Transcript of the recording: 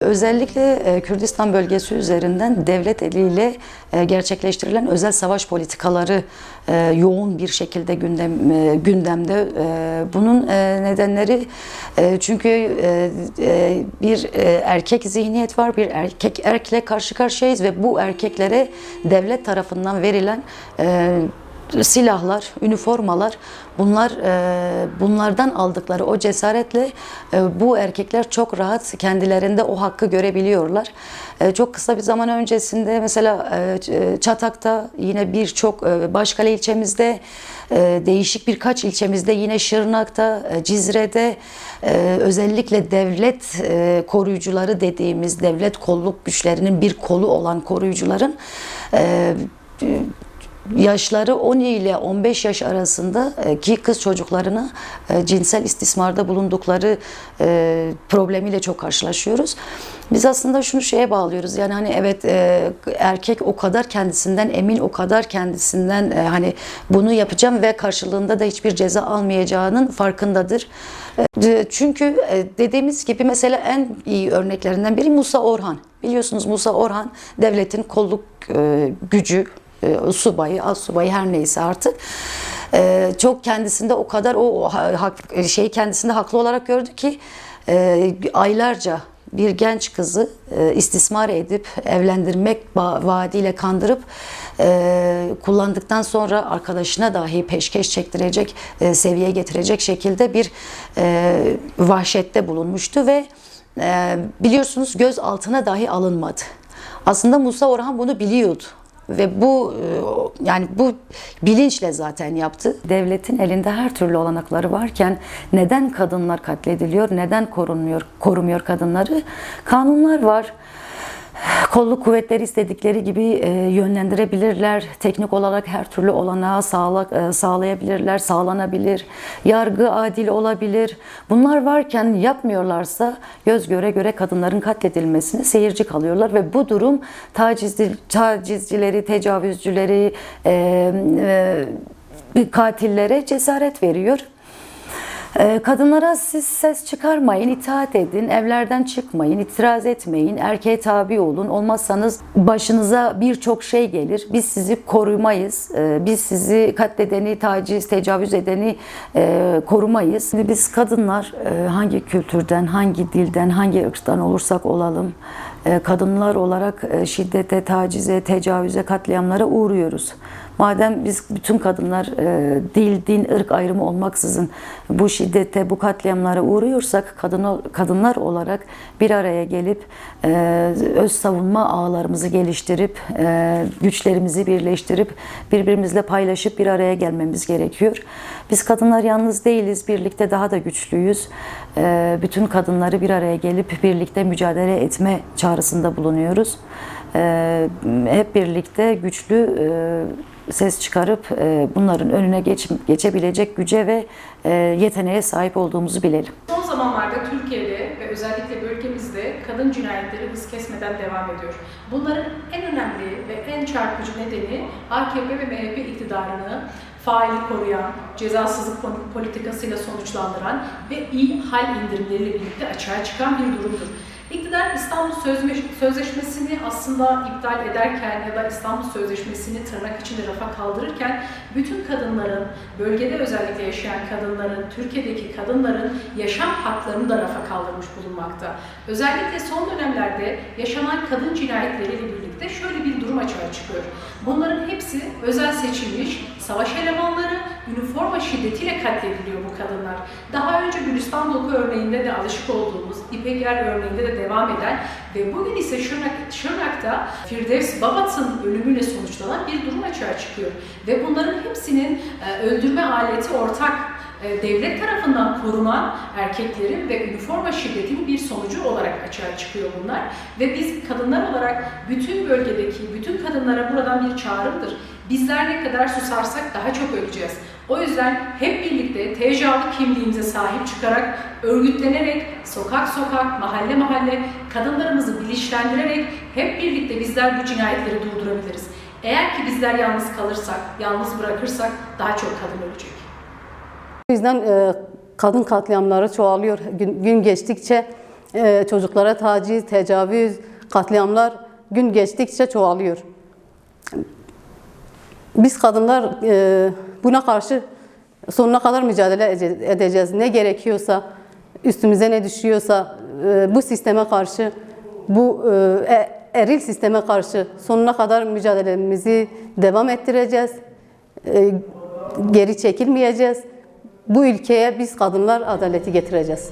Özellikle e, Kürdistan bölgesi üzerinden devlet eliyle e, gerçekleştirilen özel savaş politikaları e, yoğun bir şekilde gündem gündemde. Bunun nedenleri çünkü bir erkek zihniyet var, bir erkek erkekle karşı karşıyayız ve bu erkeklere devlet tarafından verilen silahlar, üniformalar bunlar e, bunlardan aldıkları o cesaretle e, bu erkekler çok rahat kendilerinde o hakkı görebiliyorlar. E, çok kısa bir zaman öncesinde mesela e, Çatak'ta yine birçok e, Başkale ilçemizde e, değişik birkaç ilçemizde yine Şırnak'ta, e, Cizre'de e, özellikle devlet e, koruyucuları dediğimiz devlet kolluk güçlerinin bir kolu olan koruyucuların e, yaşları 10 ile 15 yaş arasında e, ki kız çocuklarına e, cinsel istismarda bulundukları e, problemiyle çok karşılaşıyoruz. Biz aslında şunu şeye bağlıyoruz. Yani hani evet erkek o kadar kendisinden emin, o kadar kendisinden hani bunu yapacağım ve karşılığında da hiçbir ceza almayacağının farkındadır. Çünkü dediğimiz gibi mesela en iyi örneklerinden biri Musa Orhan. Biliyorsunuz Musa Orhan devletin kolluk gücü e, subayı, az subayı her neyse artık e, çok kendisinde o kadar o hak, şeyi kendisinde haklı olarak gördü ki e, aylarca bir genç kızı e, istismar edip evlendirmek vaadiyle kandırıp e, kullandıktan sonra arkadaşına dahi peşkeş çektirecek e, seviyeye getirecek şekilde bir vahşette bulunmuştu ve biliyorsunuz göz altına dahi alınmadı. Aslında Musa Orhan bunu biliyordu ve bu e, yani bu bilinçle zaten yaptı. Devletin elinde her türlü olanakları varken neden kadınlar katlediliyor? Neden korunmuyor? Korumuyor kadınları? Kanunlar var. Kolluk kuvvetleri istedikleri gibi e, yönlendirebilirler. Teknik olarak her türlü olanağı sağla, e, sağlayabilirler, sağlanabilir. Yargı adil olabilir. Bunlar varken yapmıyorlarsa göz göre göre kadınların katledilmesine seyirci kalıyorlar ve bu durum tacizci, tacizcileri, tecavüzcüleri, e, e, katillere cesaret veriyor. Ee, Kadınlara siz ses çıkarmayın, itaat edin, evlerden çıkmayın, itiraz etmeyin, erkeğe tabi olun. Olmazsanız başınıza birçok şey gelir. Biz sizi korumayız. Ee, Biz sizi katledeni, taciz, tecavüz edeni e, korumayız. Şimdi biz kadınlar e, hangi kültürden, hangi dilden, hangi ırktan olursak olalım e, kadınlar olarak şiddete, tacize, tecavüze, katliamlara uğruyoruz. Madem biz bütün kadınlar e, dil, din, ırk ayrımı olmaksızın bu şiddete, bu katliamlara uğruyorsak kadın kadınlar olarak bir araya gelip e, öz savunma ağlarımızı geliştirip e, güçlerimizi birleştirip birbirimizle paylaşıp bir araya gelmemiz gerekiyor. Biz kadınlar yalnız değiliz, birlikte daha da güçlüyüz. E, bütün kadınları bir araya gelip birlikte mücadele etme çağrısında bulunuyoruz. E, hep birlikte güçlü e, ses çıkarıp e, bunların önüne geç, geçebilecek güce ve e, yeteneğe sahip olduğumuzu bilelim. Son zamanlarda Türkiye'de ve özellikle bölgemizde kadın cinayetleri hız kesmeden devam ediyor. Bunların en önemli ve en çarpıcı nedeni AKP ve MHP iktidarını faili koruyan, cezasızlık politikasıyla sonuçlandıran ve iyi hal indirimleriyle birlikte açığa çıkan bir durumdur. İktidar İstanbul Sözleşmesi'ni aslında iptal ederken ya da İstanbul Sözleşmesi'ni tırnak içinde rafa kaldırırken bütün kadınların, bölgede özellikle yaşayan kadınların, Türkiye'deki kadınların yaşam haklarını da rafa kaldırmış bulunmakta. Özellikle son dönemlerde yaşanan kadın cinayetleriyle birlikte şöyle bir durum açığa çıkıyor. Bunların hepsi özel seçilmiş savaş elemanları üniforma şiddetiyle katlediliyor bu kadınlar. Daha önce Gülistan Doku örneğinde de alışık olduğumuz İpek Er örneğinde de devam eden ve bugün ise Şırnak, Şırnak'ta Firdevs Babat'ın ölümüyle sonuçlanan bir durum açığa çıkıyor. Ve bunların hepsinin e, öldürme aleti ortak e, devlet tarafından korunan erkeklerin ve üniforma şiddetinin bir sonucu olarak açığa çıkıyor bunlar. Ve biz kadınlar olarak bütün bölgedeki bütün kadınlara buradan bir çağrımdır. Bizler ne kadar susarsak daha çok öleceğiz. O yüzden hep birlikte TCA'lı kimliğimize sahip çıkarak, örgütlenerek, sokak sokak, mahalle mahalle kadınlarımızı bilinçlendirerek hep birlikte bizler bu cinayetleri durdurabiliriz. Eğer ki bizler yalnız kalırsak, yalnız bırakırsak daha çok kadın ölecek. O yüzden e, kadın katliamları çoğalıyor gün, gün geçtikçe. e, çocuklara taciz, tecavüz, katliamlar gün geçtikçe çoğalıyor. Biz kadınlar e, buna karşı sonuna kadar mücadele ede- edeceğiz. Ne gerekiyorsa, üstümüze ne düşüyorsa e, bu sisteme karşı, bu e, e- eril sisteme karşı sonuna kadar mücadelemizi devam ettireceğiz. Geri çekilmeyeceğiz. Bu ülkeye biz kadınlar adaleti getireceğiz.